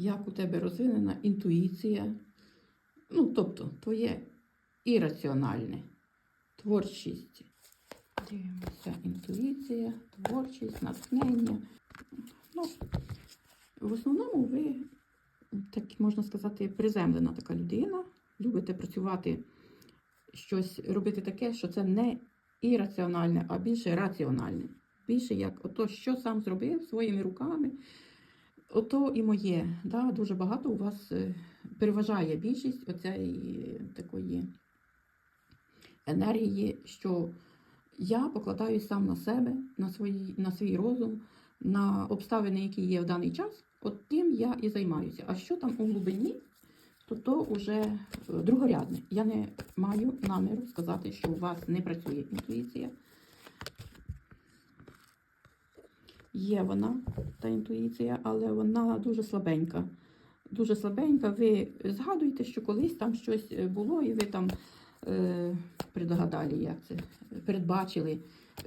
як у тебе розвинена інтуїція. Ну, тобто, твоє ірраціональне, творчість. Дивимося, інтуїція, творчість, натхнення. Ну, в основному ви, так можна сказати, приземлена така людина. Любите працювати, щось робити таке, що це не ірраціональне, а більше раціональне. Більше як ото, що сам зробив своїми руками, ото і моє. Да? Дуже багато у вас е, переважає більшість оцеї такої енергії, що я покладаюсь сам на себе, на, свої, на свій розум, на обставини, які є в даний час, от тим я і займаюся. А що там у глибині, то то вже е, другорядне. Я не маю наміру сказати, що у вас не працює інтуїція. Є вона, та інтуїція, але вона дуже слабенька. Дуже слабенька. Ви згадуєте, що колись там щось е, було, і ви там е, предгадали, як це, передбачили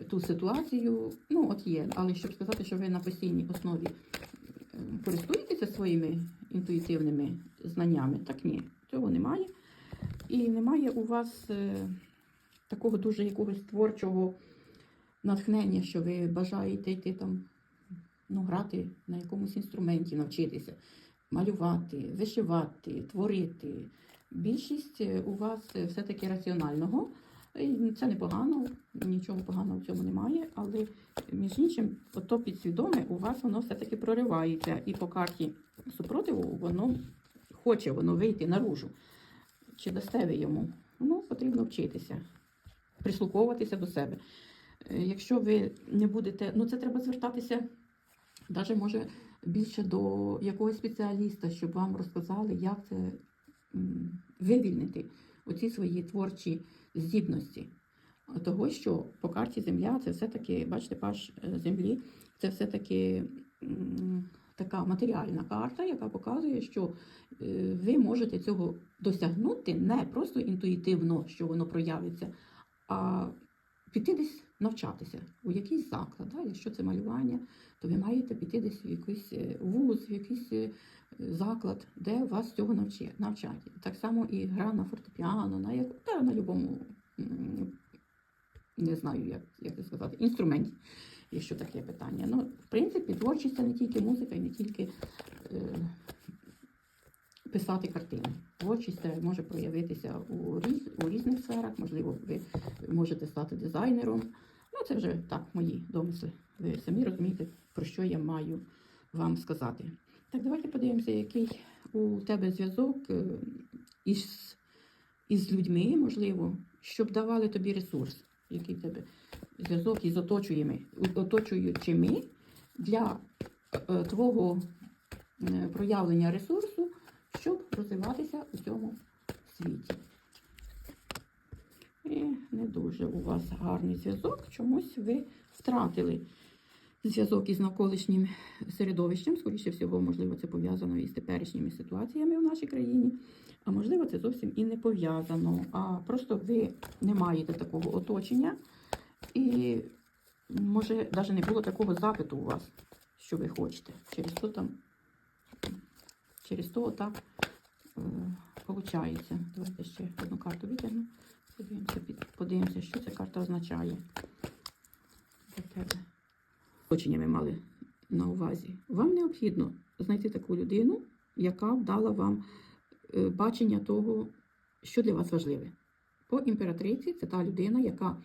ту ситуацію. Ну, от є. Але щоб сказати, що ви на постійній основі е, користуєтеся своїми інтуїтивними знаннями, так ні, цього немає. І немає у вас е, такого дуже якогось творчого натхнення, що ви бажаєте йти там, ну, грати на якомусь інструменті, навчитися, малювати, вишивати, творити. Більшість е, у вас е, все-таки раціонального. Це непогано, нічого поганого в цьому немає, але між іншим, ото підсвідоме у вас воно все-таки проривається. І по карті супротиву воно хоче воно вийти наружу. Чи дасте ви йому? Ну, потрібно вчитися, прислуховуватися до себе. Е, Якщо ви не будете, ну це треба звертатися, навіть може більше до якогось спеціаліста, щоб вам розказали, як це вивільнити оці свої творчі здібності. Того, що по карті Земля це все-таки, бачите, паш е, землі, це все-таки така матеріальна карта, яка показує, що е, ви можете цього досягнути не просто інтуїтивно, що воно проявиться, а піти десь навчатися у якийсь заклад. Да? Якщо це малювання, то ви маєте піти десь в якийсь е, вуз, в якийсь е, заклад, де вас цього навчать. Так само і гра на фортепіано, на як та на будь-якому, не знаю, як, як це сказати, інструменті, якщо таке питання. Ну, в принципі, творчість це не тільки музика і не тільки е, писати картини. Творчість це може проявитися у, різ, у різних сферах, можливо, ви можете стати дизайнером. Ну, це вже так, мої домисли. Ви самі розумієте, про що я маю вам сказати. Так, давайте подивимося, який у тебе зв'язок е, із, із людьми, можливо, щоб давали тобі ресурс, який в тебе зв'язок із оточуючими, для е, твого е, проявлення ресурсу, щоб розвиватися у цьому світі. І не дуже у вас гарний зв'язок, чомусь ви втратили зв'язок із навколишнім середовищем. Скоріше всього, можливо, це пов'язано із теперішніми ситуаціями в нашій країні. А можливо, це зовсім і не пов'язано. А просто ви не маєте такого оточення, і може навіть не було такого запиту у вас, що ви хочете. Через то там, через то так е, виходить. Давайте ще одну карту витягну. Подивимося, подивимося, що ця карта означає для тебе. Оточення ви мали на увазі. Вам необхідно знайти таку людину, яка дала вам е, бачення того, що для вас важливе. По імператриці це та людина, яка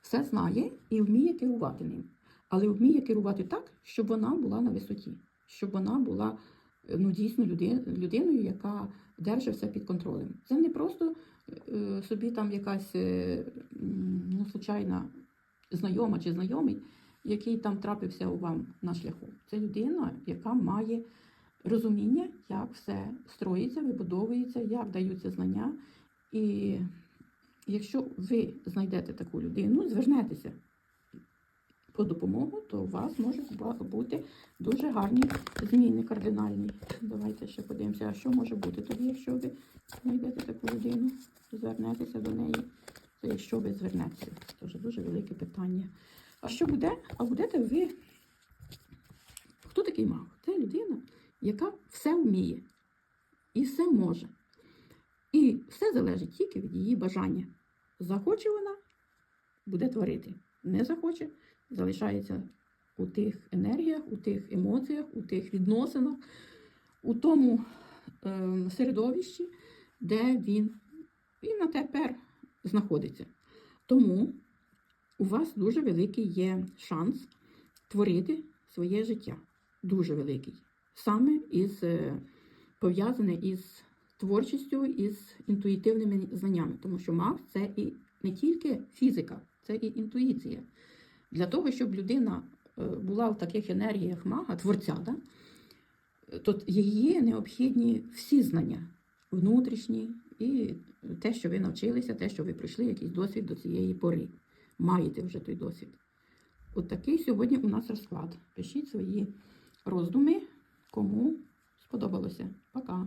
все знає і вміє керувати ним. Але вміє керувати так, щоб вона була на висоті, щоб вона була ну, дійсно люди- людиною, яка держить все під контролем. Це не просто е, собі там якась е, ну, случайна знайома чи знайомий, який там трапився у вам на шляху. Це людина, яка має розуміння, як все строїться, вибудовується, як даються знання. І якщо ви знайдете таку людину, звернетеся по допомогу, то у вас можуть бути дуже гарні зміни кардинальні. Давайте ще подивимося, а що може бути тоді, якщо ви знайдете таку людину, звернетеся до неї. Це якщо ви звернетеся. Це вже дуже велике питання. А що буде? А будете ви. Хто такий маг? Це людина, яка все вміє і все може. І все залежить тільки від її бажання. Захоче вона, буде творити. Не захоче, залишається у тих енергіях, у тих емоціях, у тих відносинах, у тому е, середовищі, де він, він на тепер знаходиться. Тому у вас дуже великий є шанс творити своє життя. Дуже великий. Саме із е, пов'язане із творчістю, із інтуїтивними знаннями. Тому що маг це і не тільки фізика, це і інтуїція. Для того, щоб людина е, була в таких енергіях мага, творця, да? то її необхідні всі знання внутрішні і те, що ви навчилися, те, що ви пройшли, якийсь досвід до цієї пори. Маєте вже той досвід. От такий сьогодні у нас розклад. Пишіть свої роздуми, кому сподобалося. Пока.